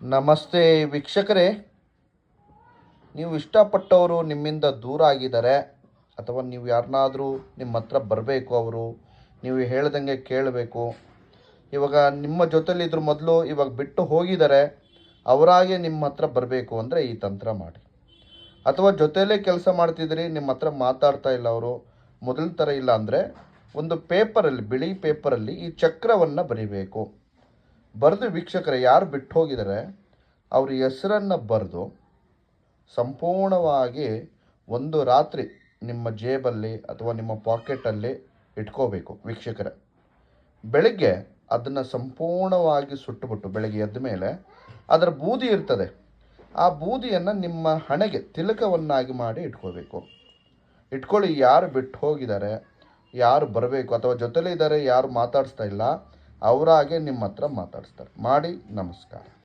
ನಮಸ್ತೆ ವೀಕ್ಷಕರೇ. ನೀವು ಇಷ್ಟಪಟ್ಟವರು ನಿಮ್ಮಿಂದ ದೂರ ಆಗಿದ್ದಾರೆ, ಅಥವಾ ನೀವು ಯಾರನ್ನಾದರೂ ನಿಮ್ಮ ಹತ್ರ ಬರಬೇಕು ಅವರು, ನೀವು ಹೇಳ್ದಂಗೆ ಕೇಳಬೇಕು. ಇವಾಗ ನಿಮ್ಮ ಜೊತೆಲಿ ಇದ್ರ ಮೊದಲು ಇವಾಗ ಬಿಟ್ಟು ಹೋಗಿದ್ದಾರೆ, ಅವರಾಗೆ ನಿಮ್ಮ ಹತ್ರ ಬರಬೇಕು ಅಂದರೆ ಈ ತಂತ್ರ ಮಾಡಿ. ಅಥವಾ ಜೊತೆಯಲ್ಲೇ ಕೆಲಸ ಮಾಡ್ತಿದ್ರಿ ನಿಮ್ಮ ಹತ್ರ ಮಾತಾಡ್ತಾ ಇಲ್ಲ ಅವರು, ಮೊದಲ ಥರ ಇಲ್ಲ ಅಂದರೆ ಒಂದು ಪೇಪರಲ್ಲಿ ಬಿಳಿ ಪೇಪರಲ್ಲಿ ಈ ಚಕ್ರವನ್ನು ಬರಿಬೇಕು. ಬರೆದು ವೀಕ್ಷಕರೇ, ಯಾರು ಬಿಟ್ಟು ಹೋಗಿದ್ದಾರೆ ಅವ್ರ ಹೆಸರನ್ನು ಬರೆದು ಸಂಪೂರ್ಣವಾಗಿ ಒಂದು ರಾತ್ರಿ ನಿಮ್ಮ ಜೇಬಲ್ಲಿ ಅಥವಾ ನಿಮ್ಮ ಪಾಕೆಟಲ್ಲಿ ಇಟ್ಕೋಬೇಕು ವೀಕ್ಷಕರ. ಬೆಳಗ್ಗೆ ಅದನ್ನು ಸಂಪೂರ್ಣವಾಗಿ ಸುಟ್ಟುಬಿಟ್ಟು, ಬೆಳಗ್ಗೆ ಎದ್ದ ಮೇಲೆ ಅದರ ಬೂದಿ ಇರ್ತದೆ. ಆ ಬೂದಿಯನ್ನು ನಿಮ್ಮ ಹಣೆಗೆ ತಿಲಕವನ್ನಾಗಿ ಮಾಡಿ ಇಟ್ಕೋಬೇಕು. ಇಟ್ಕೊಳ್ಳಿ, ಯಾರು ಬಿಟ್ಟು ಹೋಗಿದ್ದಾರೆ ಯಾರು ಬರಬೇಕು, ಅಥವಾ ಜೊತೆಲೇ ಇದ್ದಾರೆ ಯಾರು ಮಾತಾಡಿಸ್ತಾ ಇಲ್ಲ ಅವರಾಗೆ ನಿಮ್ಮ ಹತ್ರ ಮಾತಾಡಿಸ್ತಾರೆ. ಮಾಡಿ ನಮಸ್ಕಾರ.